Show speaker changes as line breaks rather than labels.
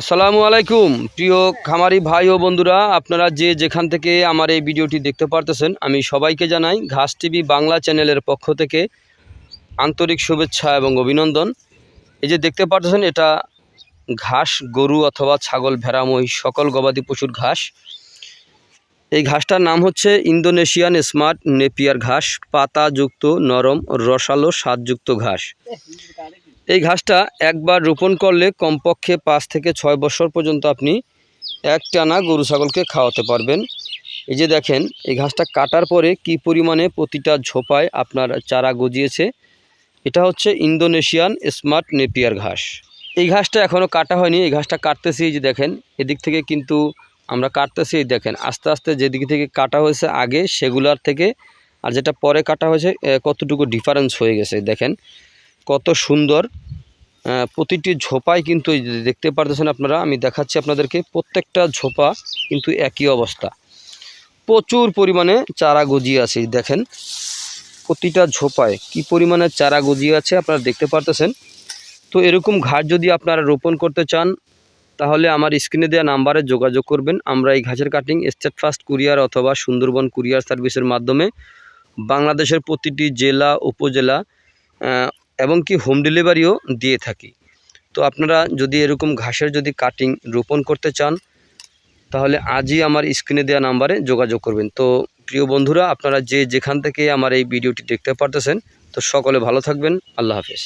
আসসালামু আলাইকুম। প্রিয় খামারি ভাই ও বন্ধুরা, আপনারা যে যেখান থেকে আমার এই ভিডিওটি দেখতে পারতেছেন, আমি সবাইকে জানাই ঘাস টিভি বাংলা চ্যানেলের পক্ষ থেকে আন্তরিক শুভেচ্ছা এবং অভিনন্দন। এই যে দেখতে পারতেছেন, এটা ঘাস, গরু অথবা ছাগল ভেড়া মহিষ সকল গবাদি পশুর ঘাস। এই ঘাসটার নাম হচ্ছে ইন্দোনেশিয়ান স্মার্ট নেপিয়ার ঘাস, পাতাযুক্ত, নরম, রসালো, স্বাদযুক্ত ঘাস। এই ঘাসটা একবার রোপণ করলে কমপক্ষে পাঁচ থেকে ছয় বছর পর্যন্ত আপনি এক টানা গরু ছাগলকে খাওয়াতে পারবেন। এই যে দেখেন, এই ঘাসটা কাটার পরে কি পরিমাণে প্রতিটা ঝোপায় আপনার চারা গজিয়েছে, এটা হচ্ছে ইন্দোনেশিয়ান স্মার্ট নেপিয়ার ঘাস। এই ঘাসটা এখনও কাটা হয়নি, এই ঘাসটা কাটতেছি যে দেখেন, এদিক থেকে কিন্তু আমরা কাটতেছি দেখেন, আস্তে আস্তে যেদিক থেকে কাটা হয়েছে আগে, সেগুলার থেকে, আর যেটা পরে কাটা হয়েছে কতটুকু ডিফারেন্স হয়ে গেছে, দেখেন, কত সুন্দর প্রতিটি ঝোপায় কিন্তু দেখতে পারতেছেন আপনারা, আমি দেখাচ্ছি আপনাদেরকে, প্রত্যেকটা ঝোপা কিন্তু একই অবস্থা। প্রচুর পরিমাণে চারা গজিয়ে আছে, দেখেন। প্রতিটা ঝোপায় কি পরিমাণে চারা গজিয়ে আছে আপনারা দেখতে পারতেছেন। তো এরকম ঘাস যদি আপনারা রোপণ করতে চান, তাহলে আমার স্ক্রিনে দেওয়া নাম্বারে যোগাযোগ করবেন। আমরা এই ঘাসের কাটিং স্টেট ফাস্ট কুরিয়ার অথবা সুন্দরবন কুরিয়ার সার্ভিসের মাধ্যমে বাংলাদেশের প্রতিটি জেলা, উপজেলা এবং কি হোম ডেলিভারিও দিয়ে থাকি। তো আপনারা যদি এরকম ঘাসের যদি কাটিং রোপণ করতে চান, তাহলে আজই আমার স্ক্রিনে দেওয়া নাম্বারে যোগাযোগ করবেন। তো প্রিয় বন্ধুরা, আপনারা যে যেখান থেকে আমার এই ভিডিওটি দেখতে পারতেছেন, তো সকলে ভালো থাকবেন। আল্লাহ হাফেজ।